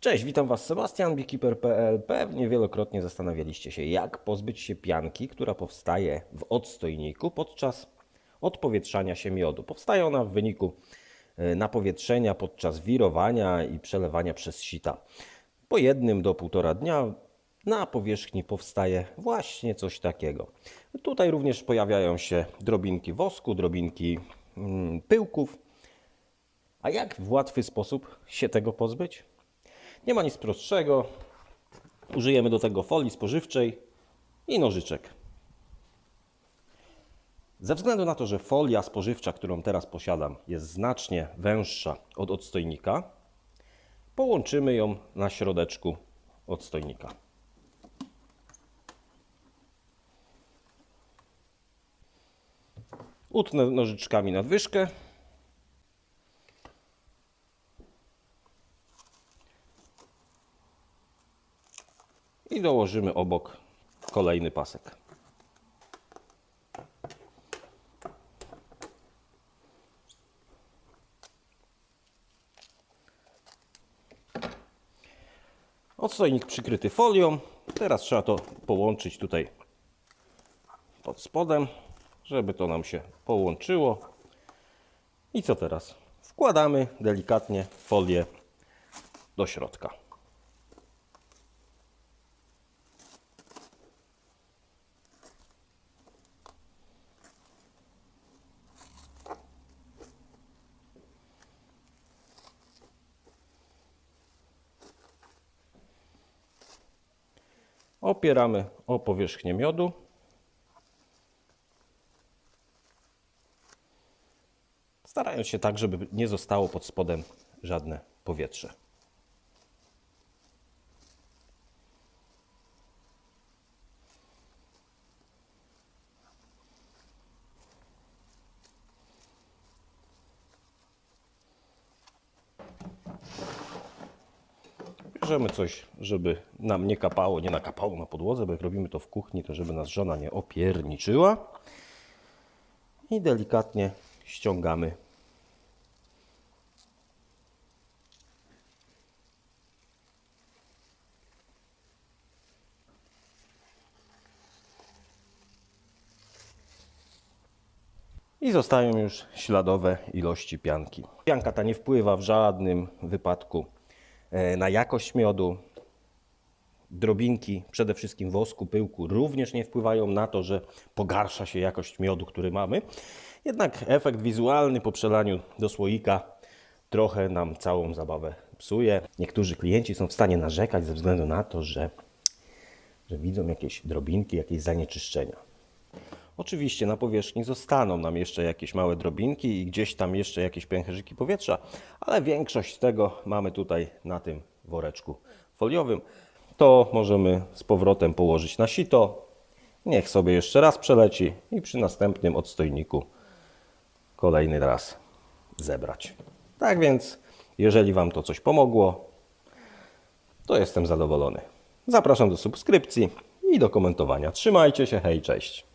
Cześć, witam Was Sebastian, beekeeper.pl. Pewnie wielokrotnie zastanawialiście się, jak pozbyć się pianki, która powstaje w odstojniku podczas odpowietrzania się miodu. Powstaje ona w wyniku e, napowietrzenia podczas wirowania i przelewania przez sita. Po jednym do półtora dnia na powierzchni powstaje właśnie coś takiego. Tutaj również pojawiają się drobinki wosku, drobinki mm, pyłków. A jak w łatwy sposób się tego pozbyć? Nie ma nic prostszego. Użyjemy do tego folii spożywczej i nożyczek. Ze względu na to, że folia spożywcza, którą teraz posiadam, jest znacznie węższa od odstojnika, połączymy ją na środeczku odstojnika. Utnę nożyczkami nadwyżkę. I dołożymy obok kolejny pasek. Odstojnik przykryty folią. Teraz trzeba to połączyć tutaj pod spodem, żeby to nam się połączyło. I co teraz? Wkładamy delikatnie folię do środka. Opieramy o powierzchnię miodu. Starając się tak, żeby nie zostało pod spodem żadne powietrze. Bierzemy coś, żeby nam nie kapało, nie nakapało na podłodze, bo jak robimy to w kuchni, to żeby nas żona nie opierniczyła. I delikatnie ściągamy. I zostają już śladowe ilości pianki. Pianka ta nie wpływa w żadnym wypadku na jakość miodu. Drobinki, przede wszystkim wosku, pyłku, również nie wpływają na to, że pogarsza się jakość miodu, który mamy. Jednak efekt wizualny po przelaniu do słoika trochę nam całą zabawę psuje. Niektórzy klienci są w stanie narzekać ze względu na to, że, że widzą jakieś drobinki, jakieś zanieczyszczenia. Oczywiście na powierzchni zostaną nam jeszcze jakieś małe drobinki i gdzieś tam jeszcze jakieś pęcherzyki powietrza, ale większość z tego mamy tutaj na tym woreczku foliowym. To możemy z powrotem położyć na sito. Niech sobie jeszcze raz przeleci i przy następnym odstojniku kolejny raz zebrać. Tak więc, jeżeli Wam to coś pomogło, to jestem zadowolony. Zapraszam do subskrypcji i do komentowania. Trzymajcie się, hej, cześć.